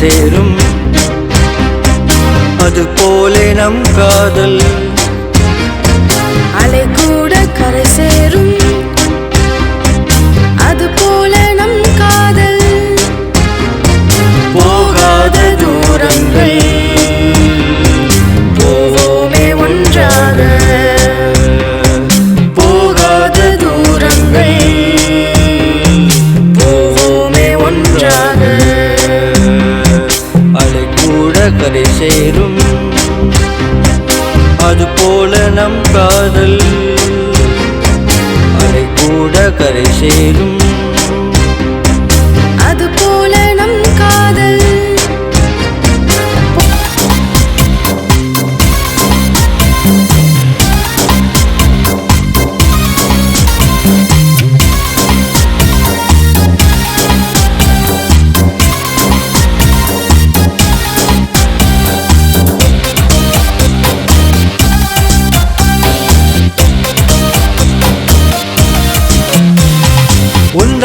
சேரும். அது போலே நம் காதல். சேரும். அது போல நம் காதல். அலை கூட கரை சேரும்.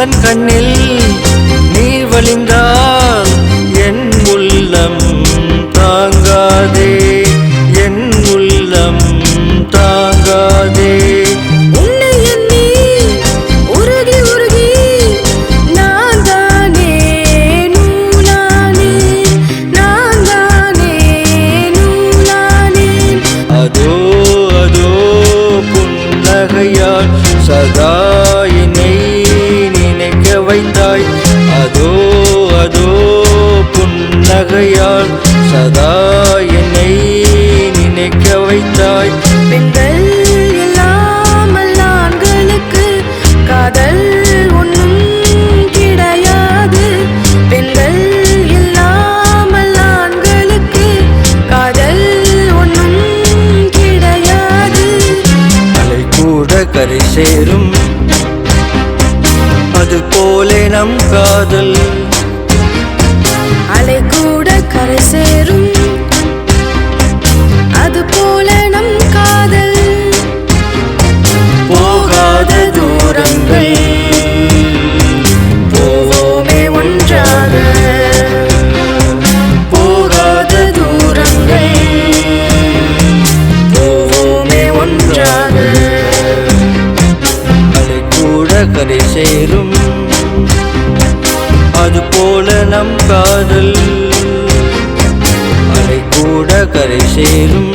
உந்தன் கண்ணில் நீர் வழிந்தால் என் உள்ளம் தாங்காதே என் உள்ளம் தாங்காதே. அதோ அதோ புன்னகையால் சதா வைத்தாய் அதோ அதோ புன்னகையால் சதா என்னை நினைக்க வைத்தாய். பெண்கள் இல்லாமல் ஆண்களுக்கு காதல் ஒன்றும் கிடையாது. பெண்கள் இல்லாமல் ஆண்களுக்கு காதல் ஒன்றும் கிடையாது. அலை கூட கரை சேரும். அது போலே நம் காதல். அலை கூட கரை சேரும். அது போல நம் காதல். போகாத தூரங்கள். போவோமே ஒன்றாக. போகாத தூரங்கள். போவோமே ஒன்றாக. அலை கூட கரை சேரும். போல நம் காதல். அலை கூட கரை சேரும்.